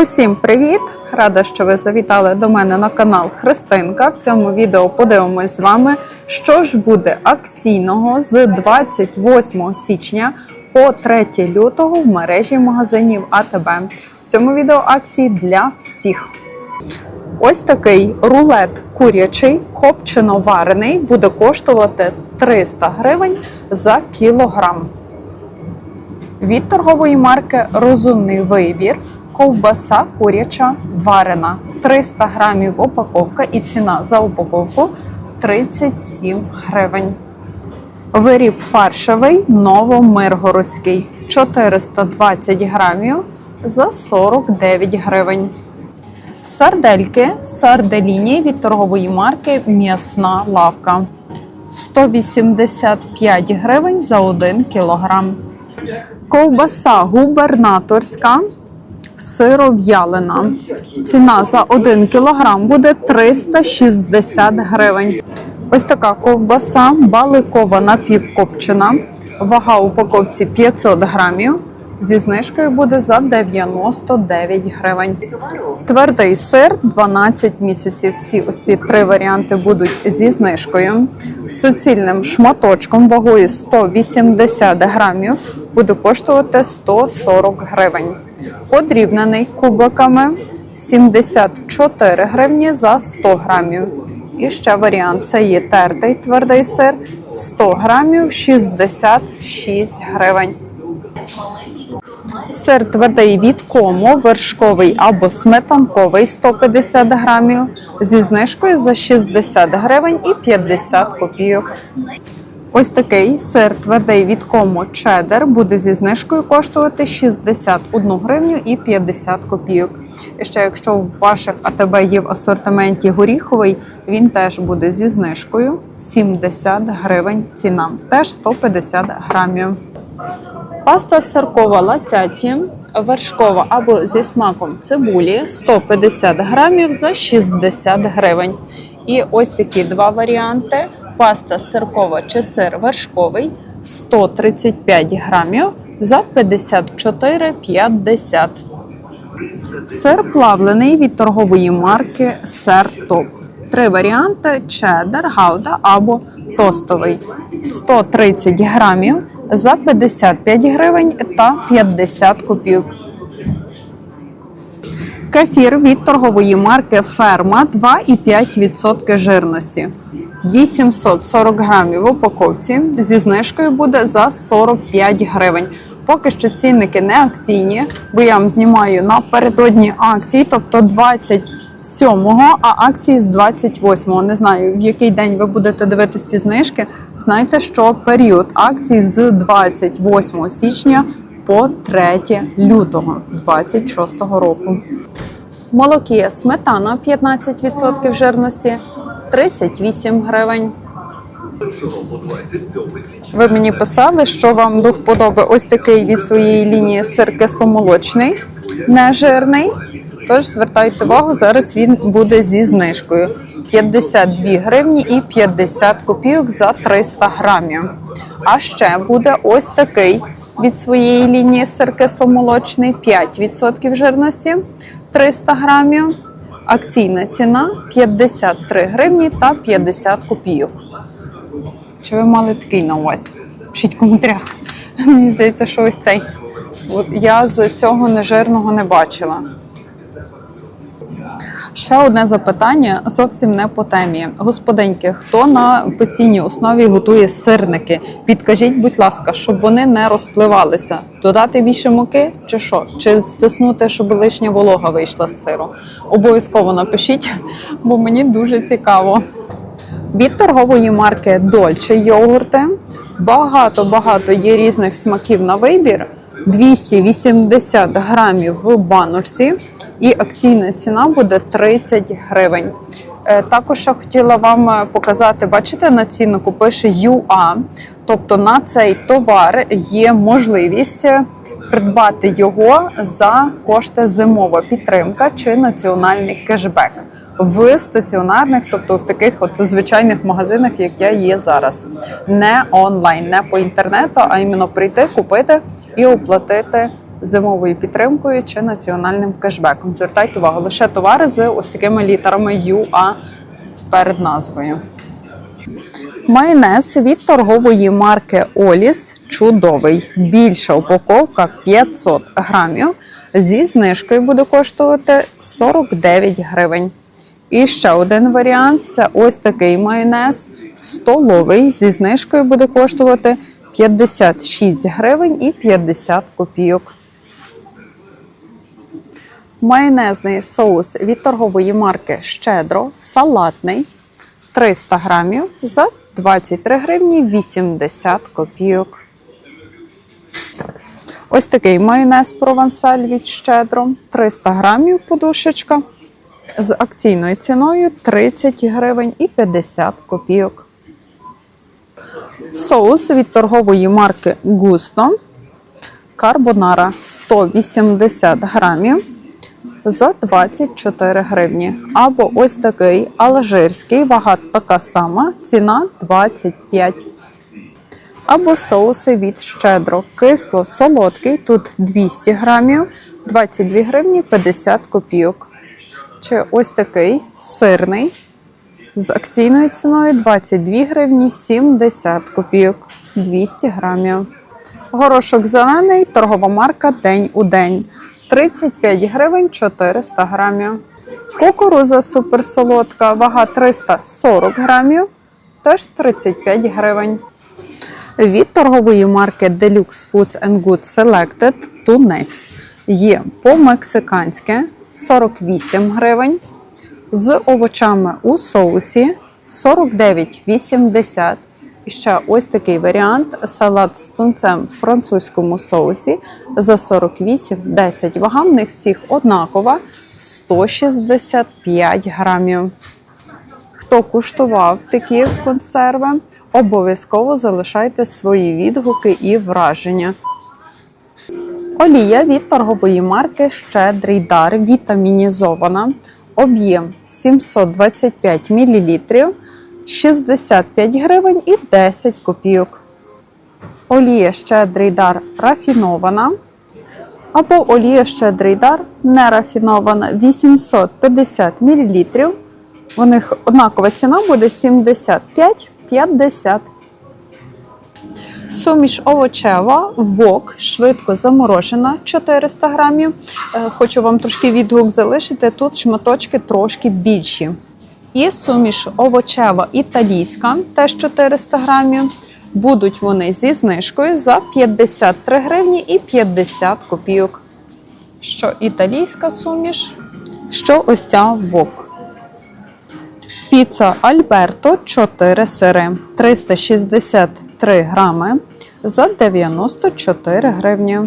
Усім привіт! Рада, що ви завітали до мене на канал Христинка. В цьому відео подивимось з вами, що ж буде акційного з 28 січня по 3 лютого в мережі магазинів АТБ. В цьому відео акції для всіх. Ось такий рулет курячий, копчено варений, буде коштувати 300 гривень за кілограм. Від торгової марки Розумний вибір. Ковбаса куряча варена. 300 грамів упаковка і ціна за упаковку 37 гривень. Виріб фаршевий новомиргородський 420 грамів за 49 гривень. Сардельки сарделіні від торгової марки М'ясна лавка 185 гривень за 1 кілограм. Ковбаса губернаторська сиров'ялина. Ціна за 1 кілограм буде 360 гривень. Ось така ковбаса баликова напівкопчена. Вага упаковці 500 грамів. Зі знижкою буде за 99 гривень. Твердий сир 12 місяців. Всі ось ці три варіанти будуть зі знижкою. Суцільним шматочком вагою 180 грамів буде коштувати 140 гривень. Подрібнений кубиками 74 гривні за 100 грамів. І ще варіант це є тертий твердий сир 100 грамів 66 гривень. Сир твердий від кому, вершковий або сметанковий 150 грамів зі знижкою за 60 гривень і 50 копійок. Ось такий сир твердий від кому чеддер буде зі знижкою коштувати 61 гривню і 50 копійок. І ще якщо в ваших АТБ є в асортименті горіховий, він теж буде зі знижкою 70 гривень ціна, теж 150 грамів. Паста сиркова латяті, вершкова або зі смаком цибулі 150 грамів за 60 гривень. І ось такі два варіанти: паста сиркова чи сир вершковий 135 грамів за 54,50. Сир плавлений від торгової марки Сер Топ. Три варіанти: чеддер, гауда або тостовий. 130 грамів за 55 гривень та 50 копійок. Кефір від торгової марки Ферма 2,5% жирності. 840 грамів в упаковці зі знижкою буде за 45 гривень. Поки що цінники не акційні, бо я вам знімаю напередодні акції, тобто 27-го, а акції з 28-го. Не знаю, в який день ви будете дивитися ці знижки. Знайте, що період акцій з 28 січня по 3 лютого 26 року. Молокі сметана 15% жирності 38 гривень. Ви мені писали, що вам до вподоби ось такий від своєї лінії сир кисломолочний, нежирний. Тож звертайте увагу, зараз він буде зі знижкою. 52 гривні і 50 копійок за 300 грамів. А ще буде ось такий від своєї лінії сир кисломолочний 5% жирності 300 грамів. Акційна ціна 53 гривні та 50 копійок. Чи ви мали такий на увазі? Пишіть в коментарях. Мені здається, що ось цей. От я з цього нежирного не бачила. Ще одне запитання зовсім не по темі. Господиньки, хто на постійній основі готує сирники? Підкажіть, будь ласка, щоб вони не розпливалися. Додати більше муки чи що? Чи стиснути, щоб лишня волога вийшла з сиру? Обов'язково напишіть, бо мені дуже цікаво. Від торгової марки Dolce йогурти багато-багато є різних смаків на вибір. 280 грамів в баночці, і акційна ціна буде 30 гривень. Е, Також я хотіла вам е, показати, бачите, на ціннику пише UA, тобто на цей товар є можливість е, придбати його за кошти зимова підтримка чи національний кешбек в стаціонарних, тобто в таких от звичайних магазинах, як я є зараз. Не онлайн, не по інтернету, а іменно прийти, купити і оплатити зимовою підтримкою чи національним кешбеком. Звертайте увагу, лише товари з ось такими літерами UA перед назвою. Майонез від торгової марки Оліс чудовий. Більша упаковка 500 грамів. Зі знижкою буде коштувати 49 гривень. І ще один варіант це ось такий майонез столовий. Зі знижкою буде коштувати 56 гривень і 50 копійок. Майонезний соус від торгової марки Щедро салатний 300 грамів за 23 гривні 80 копійок. Ось такий майонез провансаль від Щедро 300 грамів подушечка з акційною ціною 30 гривень і 50 копійок. Соус від торгової марки Густо Карбонара 180 грамів за 24 гривні. Або ось такий алжирський, вага така сама, ціна 25. Або соуси від щедро. Кисло-солодкий, тут 200 грамів, 22 гривні 50 копійок. Чи ось такий сирний з акційною ціною 22 гривні 70 копійок, 200 грамів. Горошок зелений, торгова марка День у день. 35 гривень 400 грамів. Кукуруза суперсолодка, вага 340 грамів, теж 35 гривень. Від торгової марки Deluxe Foods and Goods Selected тунець є по-мексиканськи 48 гривень. З овочами у соусі 49,80. І ще ось такий варіант: салат з тунцем в французькому соусі за 48,10. Вага в них всіх однакова 165 грамів. Хто куштував такі консерви, обов'язково залишайте свої відгуки і враження. Олія від торгової марки Щедрий дар вітамінізована. Об'єм 725 мл, 65 гривень і 10 копійок. Олія Щедрий дар рафінована. Або олія Щедрий дар нерафінована 850 мл. У них однакова ціна буде 75,50. Суміш овочева, вок, швидко заморожена 400 грамів. Е, Хочу вам трошки відгук залишити. Тут шматочки трошки більші. І суміш овочева італійська, теж 400 грамів. Будуть вони зі знижкою за 53 гривні і 50 копійок. Що італійська суміш, що ось ця вок. Піца Альберто 4 сири 363 грами за 94 гривні.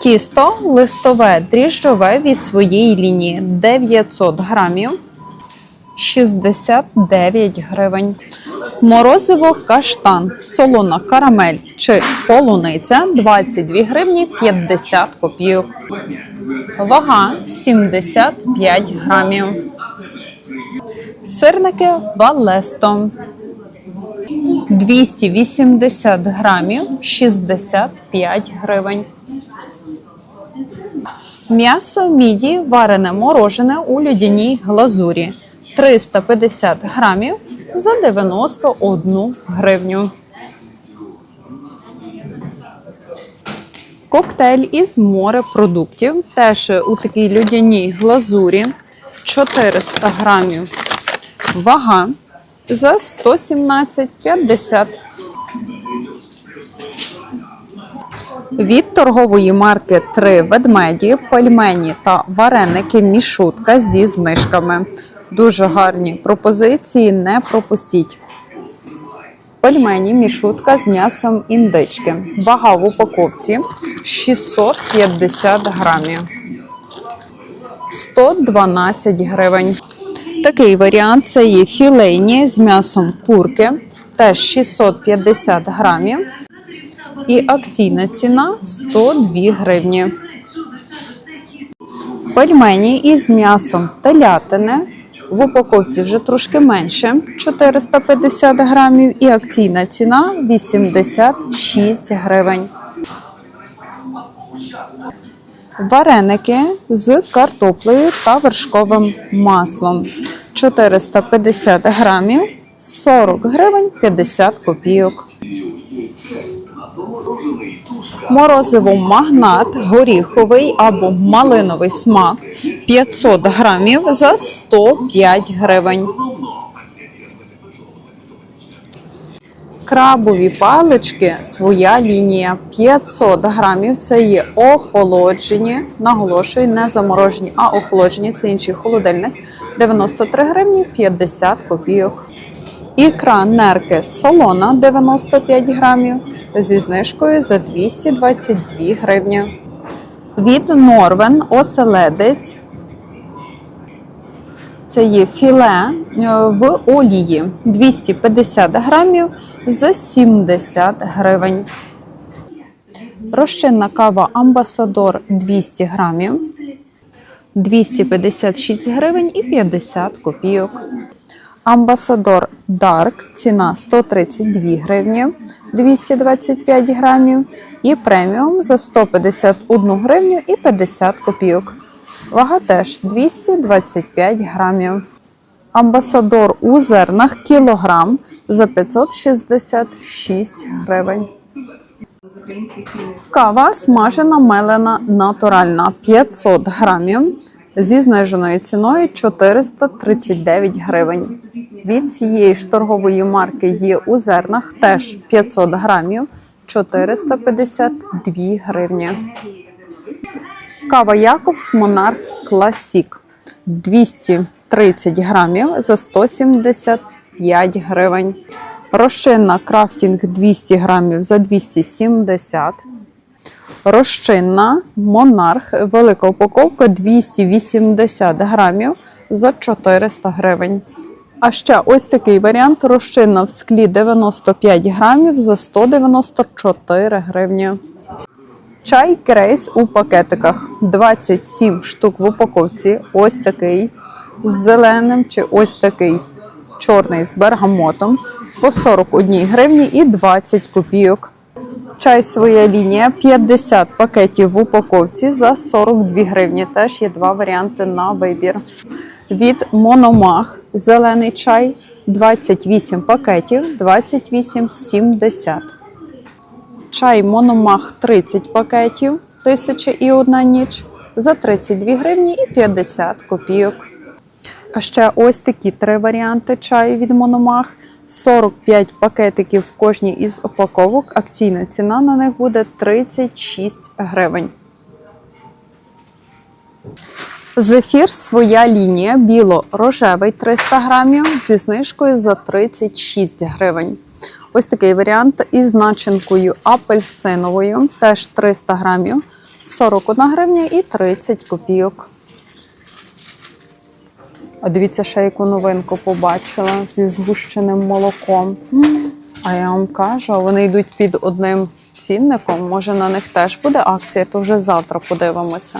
Тісто листове дріжджове від своєї лінії 900 грамів 69 гривень. Морозиво каштан, солона карамель чи полуниця 22 гривні 50 копійок. Вага 75 грамів. Сирники Валесто 280 грамів 65 гривень. М'ясо міді варене морожене у льодяній глазурі 350 грамів за 91 гривню. Коктейль із морепродуктів, теж у такій льодяній глазурі 400 грамів. Вага за 117,50. Від торгової марки три ведмеді, пельмені та вареники мішутка зі знижками. Дуже гарні пропозиції, не пропустіть. Пельмені мішутка з м'ясом індички. Вага в упаковці 650 грамів. 112 гривень. Такий варіант це є філейні з м'ясом курки, теж 650 грамів. І акційна ціна 102 гривні. Пельмені із м'ясом телятини. В упаковці вже трошки менше 450 грамів. І акційна ціна 86 гривень. Вареники з картоплею та вершковим маслом. 450 грамів, 40 гривень 50 копійок. Морозиво магнат, горіховий або малиновий смак 500 грамів за 105 гривень. Крабові палички, своя лінія 500 грамів. Це є охолоджені, наголошую, не заморожені, а охолоджені. Це інший холодильник. 93 гривні 50 копійок. Ікра нерки солона 95 грамів зі знижкою за 222 гривні. Від Норвен оселедець. Це є філе е, в олії 250 грамів за 70 гривень. Розчинна кава Амбасадор 200 грамів 256 гривень і 50 копійок. Амбасадор Дарк ціна 132 гривні 225 грамів. І преміум за 151 гривню і 50 копійок. Вага теж 225 грамів. Амбасадор у зернах кілограм за 566 гривень. Кава смажена мелена натуральна 500 грамів зі зниженою ціною 439 гривень. Від цієї ж торгової марки є у зернах теж 500 грамів 452 гривні. Кава Якобс Монарх Класік 230 грамів за 175 гривень. Розчинна крафтінг 200 грамів за 270. Розчинна Монарх велика упаковка 280 грамів за 400 гривень. А ще ось такий варіант розчинна в склі 95 грамів за 194 гривні. Чай Крейс у пакетиках 27 штук в упаковці. Ось такий з зеленим чи ось такий чорний з бергамотом по 41 гривні і 20 копійок. Чай своя лінія 50 пакетів в упаковці за 42 гривні. Теж є два варіанти на вибір. Від Мономах зелений чай 28 пакетів 28,70. Чай Мономах 30 пакетів 1001 ніч за 32 гривні і 50 копійок. А ще ось такі три варіанти чаю від Мономах. 45 пакетиків в кожній із упаковок. Акційна ціна на них буде 36 гривень. Зефір своя лінія біло-рожевий 300 грамів зі знижкою за 36 гривень. Ось такий варіант із начинкою апельсиновою, теж 300 грамів, 41 гривня і 30 копійок. А дивіться, ще яку новинку побачила зі згущеним молоком. А я вам кажу, вони йдуть під одним цінником. Може на них теж буде акція, то вже завтра подивимося.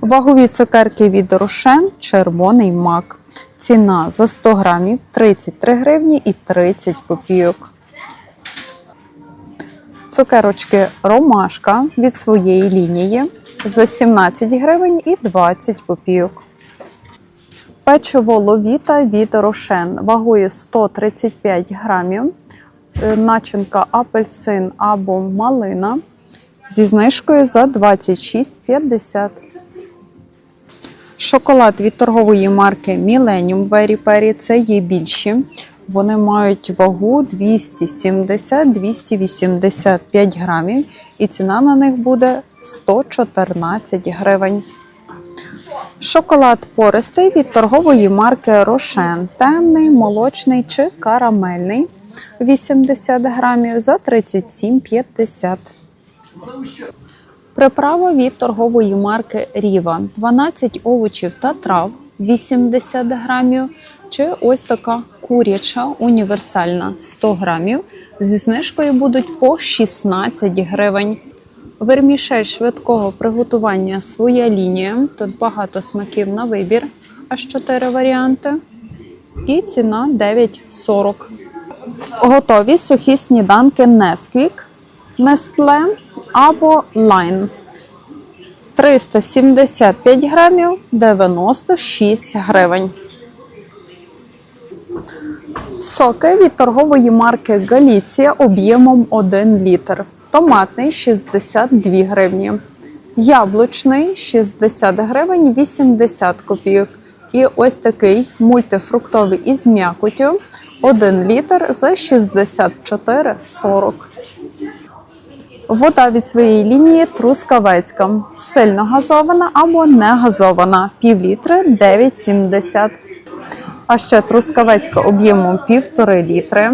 Вагові цукерки від Рошен червоний мак. Ціна за 100 грамів 33 гривні і 30 копійок. Цукерочки Ромашка від своєї лінії за 17 гривень і 20 копійок. Печиво ловіта від Рошен вагою 135 грамів. Е, Начинка апельсин або малина зі знижкою за 26,50. Шоколад від торгової марки Millennium Very Perry. Це є більші. Вони мають вагу 270-285 грамів, і ціна на них буде 114 гривень. Шоколад пористий від торгової марки Рошен. Темний, молочний чи карамельний. 80 грамів за 37,50. Приправа від торгової марки Ріва. 12 овочів та трав, 80 грамів. Чи ось така куряча універсальна 100 грамів. Зі знижкою будуть по 16 гривень. Вермішель швидкого приготування своя лінія. Тут багато смаків на вибір, аж 4 варіанти. І ціна 9,40. Готові сухі сніданки Nesquik, Nestle або Line. 375 грамів 96 гривень. Соки від торгової марки Галіція об'ємом 1 літр. Томатний 62 гривні. Яблучний 60 гривень 80 копійок. І ось такий мультифруктовий із м'якотю 1 літр за 64,40. Вода від своєї лінії трускавецька. Сильно газована або не газована. Пів літри 9,70. А ще трускавецька об'ємом 1,5 літри.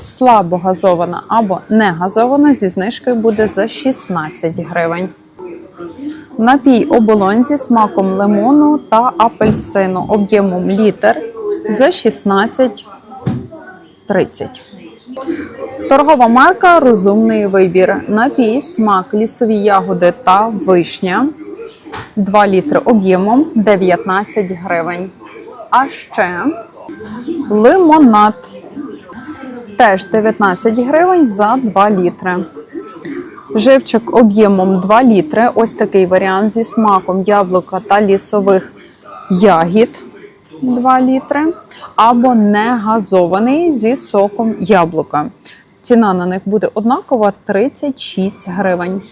Слабо газована або не газована зі знижкою буде за 16 гривень. Напій оболонь зі смаком лимону та апельсину об'ємом літр за 16,30. Торгова марка Розумний вибір. Напій, смак, лісові ягоди та вишня. 2 літри об'ємом 19 гривень. А ще лимонад. Теж 19 гривень за 2 літри. Живчик об'ємом 2 літри. Ось такий варіант зі смаком яблука та лісових ягід 2 літри. Або не газований зі соком яблука. Ціна на них буде однакова 36 гривень.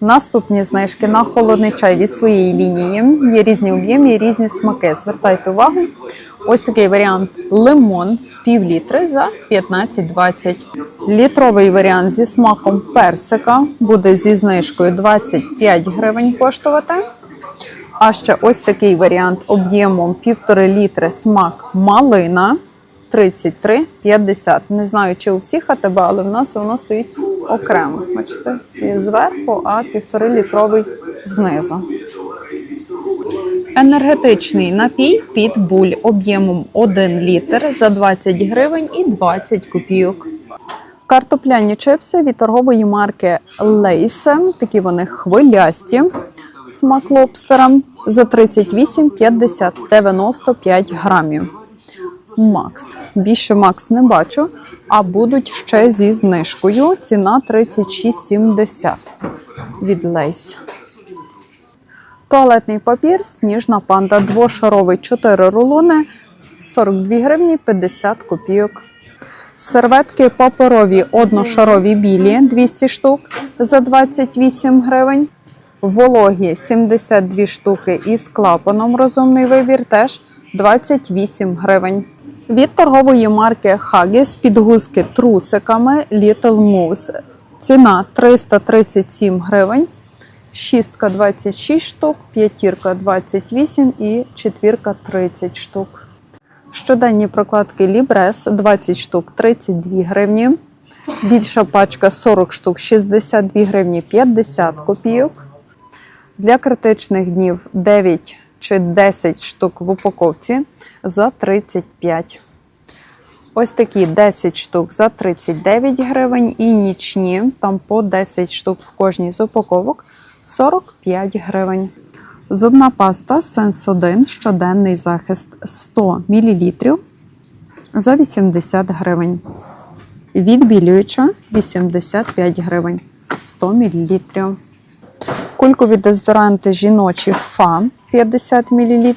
Наступні знижки на холодний чай від своєї лінії. Є різні об'єми, і різні смаки. Звертайте увагу. Ось такий варіант лимон пів літри за 15,20. Літровий варіант зі смаком персика буде зі знижкою 25 гривень коштувати. А ще ось такий варіант об'ємом 1,5 літри смак малина 33,50. Не знаю, чи у всіх АТБ, але в нас воно стоїть окремо. Бачите, зверху, а 1,5 літровий знизу. Енергетичний напій під буль об'ємом 1 літр за 20 гривень і 20 копійок. Картопляні чипси від торгової марки Лейсе. Такі вони хвилясті. Смак лобстера за 38,50 95 грамів. Макс. Більше Макс не бачу, а будуть ще зі знижкою. Ціна 36,70 від Лейс. Туалетний папір, сніжна панда, двошаровий 4 рулони, 42 гривні 50 копійок. Серветки паперові одношарові білі 200 штук за 28 гривень. Вологі 72 штуки із клапаном розумний вибір теж 28 гривень. Від торгової марки Haggis підгузки трусиками Little Mouse. Ціна 337 гривень. Шістка 26 штук, п'ятірка 28 і четвірка 30 штук. Щоденні прокладки Libres 20 штук 32 гривні. Більша пачка 40 штук 62 гривні 50 копійок. Для критичних днів 9 чи 10 штук в упаковці за 35. Ось такі 10 штук за 39 гривень і нічні, там по 10 штук в кожній з упаковок 45 гривень. Зубна паста Sense1 щоденний захист 100 мл за 80 гривень. Відбілююча 85 гривень 100 мл. Кулькові дезодоранти жіночі ФА 50 мл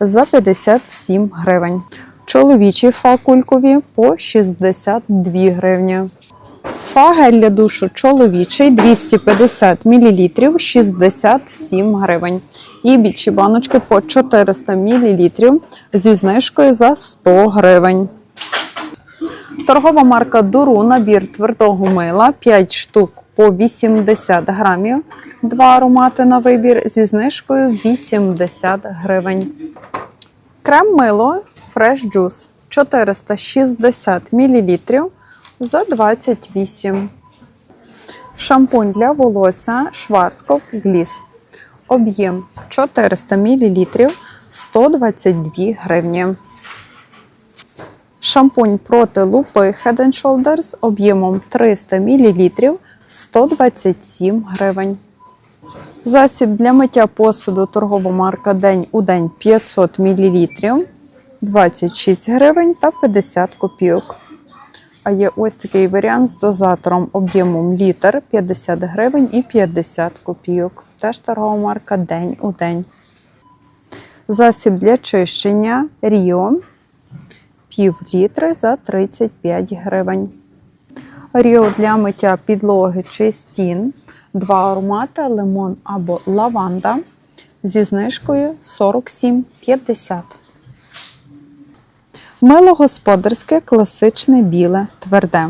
за 57 гривень. Чоловічі фа кулькові по 62 гривні. Фа гель для душу чоловічий 250 мл 67 гривень. І більші баночки по 400 мл зі знижкою за 100 гривень. Торгова марка Дуру набір твердого мила 5 штук по 80 грамів. Два аромати на вибір зі знижкою 80 гривень. Крем мило Fresh Juice 460 мл за 28. Шампунь для волосся Schwarzkopf Gliss. Об'єм 400 мл 122 гривні. Шампунь проти лупи Head Shoulders об'ємом 300 мл 127 гривень. Засіб для миття посуду торгова марка День у день 500 мл 26 гривень та 50 копійок. А є ось такий варіант з дозатором об'ємом літр 50 гривень і 50 копійок. Теж торгова марка День у день. Засіб для чищення Ріо пів літри за 35 гривень. Ріо для миття підлоги чи стін. Два аромати лимон або лаванда зі знижкою 47,50. Мило господарське, класичне біле, тверде.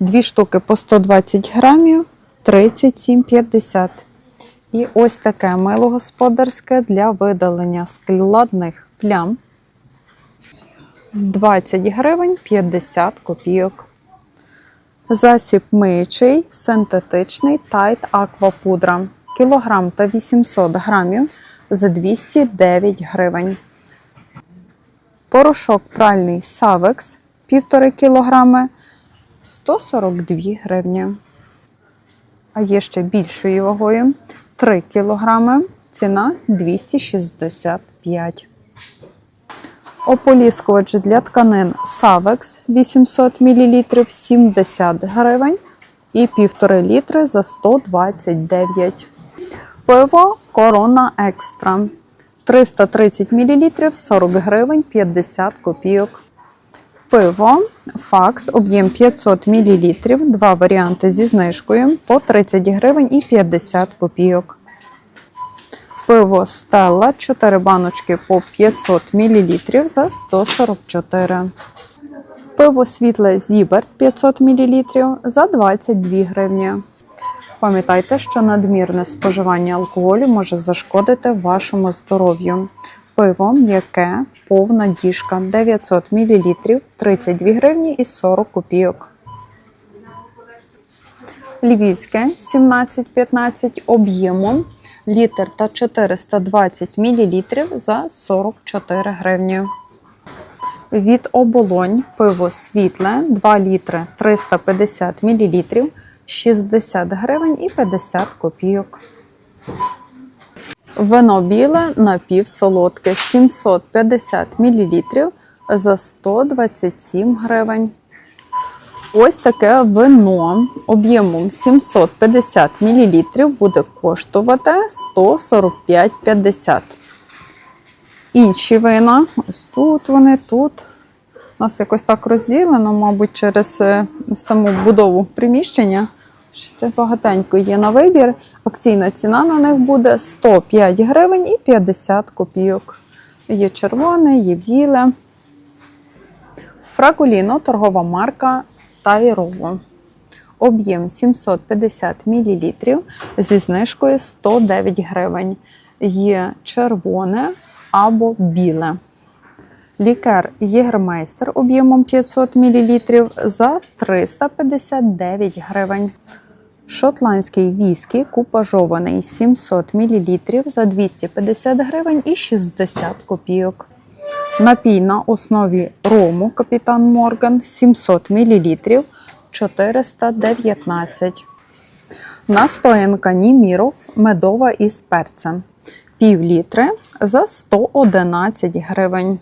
Дві штуки по 120 грамів 37,50. І ось таке мило господарське для видалення складних плям 20 гривень 50 копійок. Засіб миючий, синтетичний тайт аквапудра. Кілограм та 800 грамів за 209 гривень. Порошок пральний Савекс 1,5 кг 142 гривні. А є ще більшою вагою 3 кг, ціна 265. Ополіскувач для тканин Савекс 800 мл 70 гривень і 1,5 літри за 129. Пиво Корона Екстра 330 мл 40 гривень 50 копійок. Пиво Факс об'єм 500 мл, два варіанти зі знижкою по 30 гривень і 50 копійок. Пиво Стелла 4 баночки по 500 мл за 144. Пиво світле Зіберт 500 мл за 22 гривні. Пам'ятайте, що надмірне споживання алкоголю може зашкодити вашому здоров'ю. Пиво м'яке, повна діжка 900 мл 32 гривні і 40 копійок. Львівське 17-15 об'ємом літр та 420 мл за 44 гривні. Від оболонь пиво світле 2 літри 350 мл 60 гривень і 50 копійок. Вино біле напівсолодке 750 мл за 127 гривень. Ось таке вино об'ємом 750 мл буде коштувати 145,50. Інші вина, ось тут вони, тут. У нас якось так розділено, мабуть, через е, саму будову приміщення. Це багатенько є на вибір. Акційна ціна на них буде 105 гривень і 50 копійок. Є червоне, є біле. Фракуліно торгова марка Тайрово. Об'єм 750 мл зі знижкою 109 гривень. Є червоне або біле. Лікар Єгермейстер об'ємом 500 мл за 359 гривень. Шотландський віскі купажований 700 мл за 250 гривень і 60 копійок. Напій на основі рому Капітан Морган 700 мл 419. Настоянка Німіров медова із перцем. Пів літри за 111 гривень.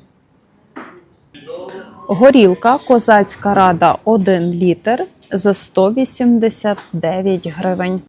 Горілка Козацька рада 1 літр за 189 гривень.